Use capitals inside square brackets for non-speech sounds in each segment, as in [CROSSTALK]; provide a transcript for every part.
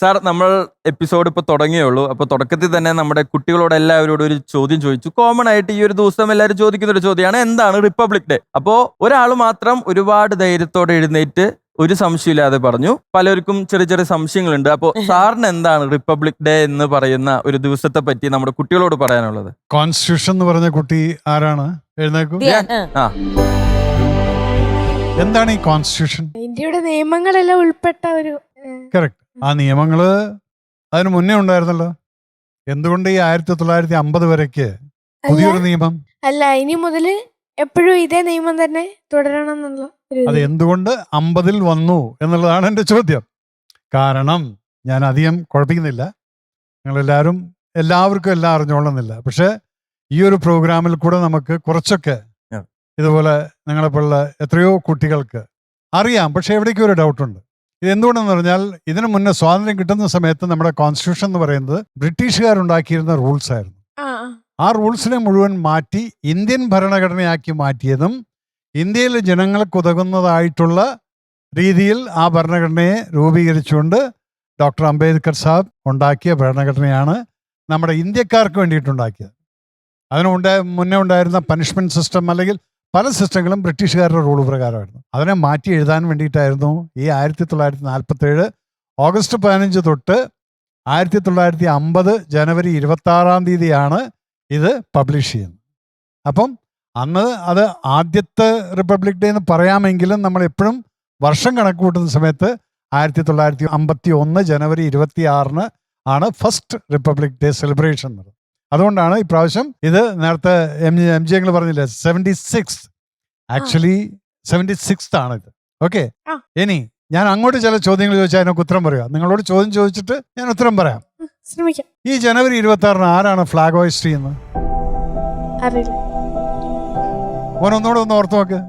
Sir നമ്മൾ episode ഇപ്പൊ തുടങ്ങിയേ ഉള്ളൂ. അപ്പൊ തുടക്കത്തിൽ തന്നെ നമ്മുടെ കുട്ടികളോട് എല്ലാവരോടും ഒരു ചോദ്യം ചോദിച്ചു. കോമൺ ആയിട്ട് ഈ ഒരു ദിവസം എല്ലാവരും ചോദിക്കുന്ന ഒരു ചോദ്യമാണ്. എന്താണ് റിപ്പബ്ലിക് ഡേ അപ്പോ ഒരാൾ മാത്രം ഒരുപാട് ധൈര്യത്തോടെ എഴുന്നേറ്റ് ഒരു സംശയമില്ലാതെ പറഞ്ഞു. പലർക്കും ചെറിയ ചെറിയ സംശയങ്ങളുണ്ട്. അപ്പോൾ [LAUGHS] സാറിന് എന്താണ് റിപ്പബ്ലിക് ഡേ എന്ന് പറയുന്ന ഒരു ദിവസത്തെ പറ്റി നമ്മുടെ കുട്ടികളോട് പറയാനുള്ളത്? കോൺസ്റ്റിറ്റ്യൂഷൻ എന്ന് പറഞ്ഞ കുട്ടി ആരാണ്? എഴുന്നേക്കൂ ആ. എന്താണ് ഈ കോൺസ്റ്റിറ്റ്യൂഷൻ ഇന്ത്യയുടെ നിയമങ്ങളെല്ലാം ഉൾപ്പെട്ട ഒരു ആ നിയമങ്ങൾ അതിന് മുന്നേ ഉണ്ടായിരുന്നല്ലോ. എന്തുകൊണ്ട് ഈ ആയിരത്തി തൊള്ളായിരത്തി അമ്പത് വരയ്ക്ക് പുതിയൊരു നിയമം? അല്ല ഇനി മുതൽ എപ്പോഴും ഇതേ നിയമം തന്നെ തുടരണം എന്നുള്ള അത്. എന്തുകൊണ്ട് അമ്പതിൽ വന്നു എന്നുള്ളതാണ് എന്റെ ചോദ്യം. കാരണം ഞാൻ അധികം കുഴപ്പിക്കുന്നില്ല. നിങ്ങളെല്ലാവരും എല്ലാവർക്കും എല്ലാം അറിഞ്ഞോളുന്നില്ല. പക്ഷേ ഈ ഒരു പ്രോഗ്രാമിൽ കൂടെ നമുക്ക് കുറച്ചൊക്കെ. ഇതുപോലെ നിങ്ങളെപ്പോലുള്ള എത്രയോ കുട്ടികൾക്ക് അറിയാം. പക്ഷെ എവിടേക്കും ഒരു ഡൗട്ടുണ്ട്. ഇത് എന്തുകൊണ്ടെന്ന് പറഞ്ഞാൽ ഇതിനു മുന്നേ സ്വാതന്ത്ര്യം കിട്ടുന്ന സമയത്ത് നമ്മുടെ കോൺസ്റ്റിറ്റ്യൂഷൻ എന്ന് പറയുന്നത് ബ്രിട്ടീഷുകാരുണ്ടാക്കിയിരുന്ന റൂൾസ് ആയിരുന്നു. ആ റൂൾസിനെ മുഴുവൻ മാറ്റി ഇന്ത്യൻ ഭരണഘടനയാക്കി മാറ്റിയതും ഇന്ത്യയിലെ ജനങ്ങൾക്ക് ഉതകുന്നതായിട്ടുള്ള രീതിയിൽ ആ ഭരണഘടനയെ രൂപീകരിച്ചുകൊണ്ട് ഡോക്ടർ അംബേദ്കർ സാബ് ഉണ്ടാക്കിയ ഭരണഘടനയാണ് നമ്മുടെ ഇന്ത്യക്കാർക്ക് വേണ്ടിയിട്ടുണ്ടാക്കിയത് അതിനുണ്ടായ മുന്നേ ഉണ്ടായിരുന്ന പനിഷ്മെന്റ് സിസ്റ്റം അല്ലെങ്കിൽ പല സിസ്റ്റങ്ങളും ബ്രിട്ടീഷുകാരുടെ റൂൾ പ്രകാരമായിരുന്നു. അതിനെ മാറ്റി എഴുതാൻ വേണ്ടിയിട്ടായിരുന്നു ഈ ആയിരത്തി തൊള്ളായിരത്തി നാൽപ്പത്തി ഏഴ് ഓഗസ്റ്റ് പതിനഞ്ച് തൊട്ട് ആയിരത്തി തൊള്ളായിരത്തി അമ്പത് ജനുവരി ഇരുപത്തി ആറാം തീയതിയാണ് ഇത് പബ്ലിഷ് ചെയ്യുന്നത്. അപ്പം അന്ന് അത് ആദ്യത്തെ റിപ്പബ്ലിക് ഡേ എന്ന് പറയാമെങ്കിലും നമ്മൾ എപ്പോഴും വർഷം കണക്ക് കൂട്ടുന്ന സമയത്ത് ആയിരത്തി തൊള്ളായിരത്തി അമ്പത്തി ഒന്ന് ജനുവരി ഇരുപത്തി ആറിന് ആണ് ഫസ്റ്റ് റിപ്പബ്ലിക് ഡേ സെലിബ്രേഷൻ എന്നത്. അതുകൊണ്ടാണ് ഇപ്രാവശ്യം ഇത് നേരത്തെ എം ജി എം ജി എങ്ങൾ പറഞ്ഞില്ലേ seventy six actually seventy six ആണ് ഇത്. ഓക്കെ. ഇനി ഞാൻ അങ്ങോട്ട് ചില ചോദ്യങ്ങൾ ചോദിച്ചാൽ അതിനൊക്കെ ഉത്തരം പറയാം. നിങ്ങളോട് ചോദ്യം ചോദിച്ചിട്ട് ഞാൻ ഉത്തരം പറയാം. ശ്രമിക്കാം. ഈ ജനുവരി ഇരുപത്തി ആറിന് ആരാണ് ഫ്ലാഗ് ഹോയിസ്റ്റ് ചെയ്യുന്നത്? ഓൻ ഒന്നുകൂടെ ഒന്ന് ഓർത്ത് നോക്ക്.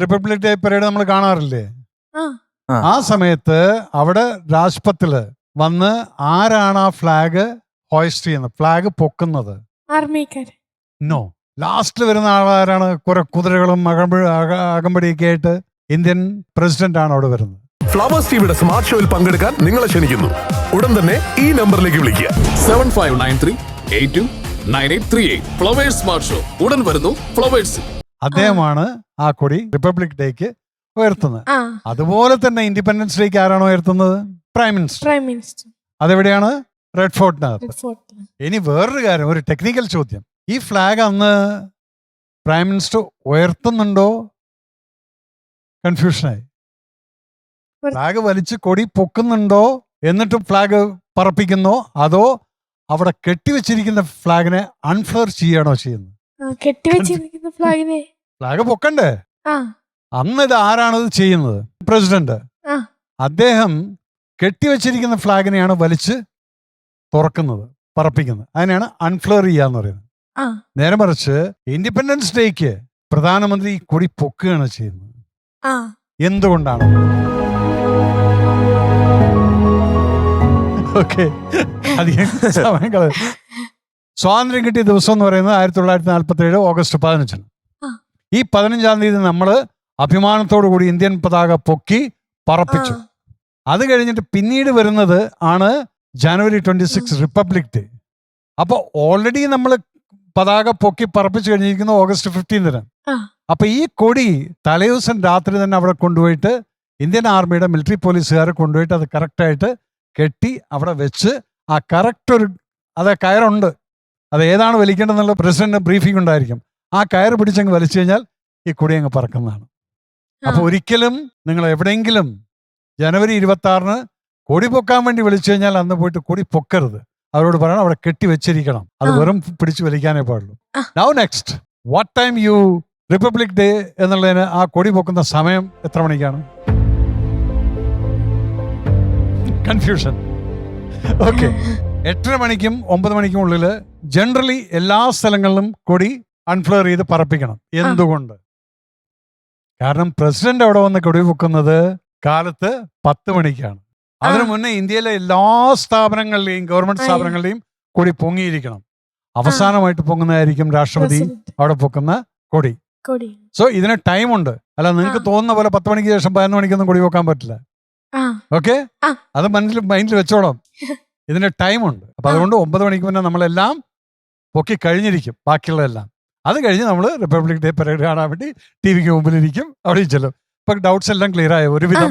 റിപ്പബ്ലിക് ഡേ പരേഡ് നമ്മൾ കാണാറില്ലേ? ആ. ആ. സമയത്ത് അവിടെ രാജ്പത്തിൽ വന്ന് ആരാണ് ആ ഫ്ലാഗ് ഹോയിസ്റ്റ് ചെയ്യുന്നത് ഫ്ലാഗ് പൊക്കുന്നത്. ആർമിക്കാര്. നോ. ലാസ്റ്റിൽ വരുന്ന ആളാരാണ്? കുറെ കുതിരകളും അകമ്പ- അക- അകമ്പടിയൊക്കെ ആയിട്ട് ഇന്ത്യൻ പ്രസിഡന്റ് ആണ് അവിടെ വരുന്നത്. ഫ്ലവേഴ്സ് ടിവിയുടെ സ്മാർട്ട് ഷോയിൽ പങ്കെടുക്കാൻ നിങ്ങളെ ക്ഷണിക്കുന്നു. ഉടൻ തന്നെ ഈ നമ്പറിലേക്ക് വിളിക്കുക. Seven five nine three eight two nine eight three eight Flowers Smart Show ഉടൻ വരുന്നു ഫ്ലവേഴ്സ് അദ്ദേഹമാണ് ആ കൊടി റിപ്പബ്ലിക് ഡേക്ക് ഉയർത്തുന്നത്. അതുപോലെ തന്നെ ഇൻഡിപെൻഡൻസ് ഡേക്ക് ആരാണ് ഉയർത്തുന്നത്? പ്രൈം മിനിസ്റ്റർ പ്രൈം മിനിസ്റ്റർ അതെവിടെയാണ്? റെഡ് ഫോർട്ടിനകത്ത് ഫോർട്ട് ഇനി വേറൊരു കാര്യം ഒരു ടെക്നിക്കൽ ചോദ്യം. ഈ ഫ്ലാഗ് അന്ന് പ്രൈം മിനിസ്റ്റർ ഉയർത്തുന്നുണ്ടോ? കൺഫ്യൂഷനായി ഫ്ലാഗ് വലിച്ച് കൊടി പൊക്കുന്നുണ്ടോ? എന്നിട്ട് ഫ്ലാഗ് പറപ്പിക്കുന്നോ? അതോ അവിടെ കെട്ടിവെച്ചിരിക്കുന്ന ഫ്ലാഗിനെ അൺഫ്ലർ ചെയ്യണോ ചെയ്യുന്നത്? കെട്ടിവെച്ചിരിക്കുന്ന ഫ്ലാഗിനെ ഫ്ലാഗ് പൊക്കണ്ടേ? അന്ന് ഇത് ആരാണത് ചെയ്യുന്നത്? പ്രസിഡന്റ്. അദ്ദേഹം കെട്ടിവെച്ചിരിക്കുന്ന ഫ്ലാഗിനെയാണ് വലിച്ച് തുറക്കുന്നത് പറപ്പിക്കുന്നത്. അതിനെയാണ് അൺഫ്ലർ ചെയ്യാന്ന് പറയുന്നത്. ആ. നേരെ മറിച്ച് ഇൻഡിപെൻഡൻസ് ഡേക്ക് പ്രധാനമന്ത്രി ഈ കൊടി പൊക്കുകയാണ് ചെയ്യുന്നത്. എന്തുകൊണ്ടാണ്? ഓക്കെ. അധികം സ്വാതന്ത്ര്യം കിട്ടിയ ദിവസം എന്ന് പറയുന്നത് ആയിരത്തി തൊള്ളായിരത്തി നാൽപ്പത്തി ഏഴ് ഓഗസ്റ്റ് പതിനഞ്ചിന്. ഈ പതിനഞ്ചാം തീയതി നമ്മൾ അഭിമാനത്തോടു കൂടി ഇന്ത്യൻ പതാക പൊക്കി പറപ്പിച്ചു. അത് കഴിഞ്ഞിട്ട് പിന്നീട് വരുന്നത് ആണ് ജനുവരി ട്വന്റി സിക്സ് റിപ്പബ്ലിക് ഡേ അപ്പോൾ ഓൾറെഡി നമ്മൾ പതാക പൊക്കി പറപ്പിച്ചു കഴിഞ്ഞിരിക്കുന്ന ഓഗസ്റ്റ് ഫിഫ്റ്റീൻതിന്. അപ്പൊ ഈ കൊടി തലേദിവസം രാത്രി തന്നെ അവിടെ കൊണ്ടുപോയിട്ട് ഇന്ത്യൻ ആർമിയുടെ മിലിറ്ററി പോലീസുകാരെ കൊണ്ടുപോയിട്ട് അത് കറക്റ്റായിട്ട് കെട്ടി അവിടെ വെച്ച് ആ കറക്റ്റ് ഒരു അത് കയറുണ്ട്. അത് ഏതാണ് വലിക്കേണ്ടതെന്നുള്ള പ്രസിഡന്റ് ബ്രീഫിംഗ് ഉണ്ടായിരിക്കും. ആ കയർ പിടിച്ചങ്ങ് വലിച്ചു കഴിഞ്ഞാൽ ഈ കൊടി അങ്ങ് പറക്കുന്നതാണ്. അപ്പൊ ഒരിക്കലും നിങ്ങൾ എവിടെയെങ്കിലും ജനുവരി ഇരുപത്തി ആറിന് കൊടി പൊക്കാൻ വേണ്ടി വിളിച്ചു കഴിഞ്ഞാൽ അന്ന് പോയിട്ട് കൊടി പൊക്കരുത്. അവരോട് പറയണം അവിടെ കെട്ടി വെച്ചിരിക്കണം. അത്. വെറും പിടിച്ചു വലിക്കാനേ പാടുള്ളൂ. Now next what time you Republic Day എന്നുള്ളതിന് ആ കൊടി പൊക്കുന്ന സമയം എത്ര മണിക്കാണ്? കൺഫ്യൂഷൻ ഓക്കെ എട്ടര മണിക്കും ഒമ്പത് മണിക്കും ഉള്ളിൽ ജനറലി എല്ലാ സ്ഥലങ്ങളിലും കൊടി അൺഫ്ലോർ ചെയ്ത് പറപ്പിക്കണം. എന്തുകൊണ്ട്? കാരണം പ്രസിഡന്റ് അവിടെ വന്ന് കൊടി പൊക്കുന്നത് കാലത്ത് പത്ത് മണിക്കാണ്. അതിനു. മുന്നേ ഇന്ത്യയിലെ എല്ലാ സ്ഥാപനങ്ങളിലെയും ഗവൺമെന്റ്. സ്ഥാപനങ്ങളിലെയും കൊടി പൊങ്ങിയിരിക്കണം. അവസാനമായിട്ട് പൊങ്ങുന്നതായിരിക്കും രാഷ്ട്രപതി അവിടെ പൊക്കുന്ന കൊടി. സോ ഇതിന് ടൈമുണ്ട് അല്ല നിങ്ങൾക്ക് തോന്നുന്ന പോലെ പത്ത് മണിക്ക് ശേഷം പതിനൊന്ന് മണിക്കൊന്നും കൊടി വെക്കാൻ പറ്റില്ല. ഓക്കെ അത് മനസ്സിൽ മൈൻഡിൽ വെച്ചോളാം. [LAUGHS] ഇതിന് ഉണ്ട്. അപ്പൊ അതുകൊണ്ട് ഒമ്പത് മണിക്ക് മുന്നേ നമ്മളെല്ലാം പൊക്കി കഴിഞ്ഞിരിക്കും ബാക്കിയുള്ളതെല്ലാം. അത് കഴിഞ്ഞ് നമ്മൾ റിപ്പബ്ലിക് ഡേ പരേഡ് കാണാൻ വേണ്ടി ടി വിക്ക് മുമ്പിലിരിക്കും അവിടെ ചെല്ലും. ഇപ്പൊ ഡൗട്ട്സ് എല്ലാം ക്ലിയർ ആയോ? ഒരുവിധം.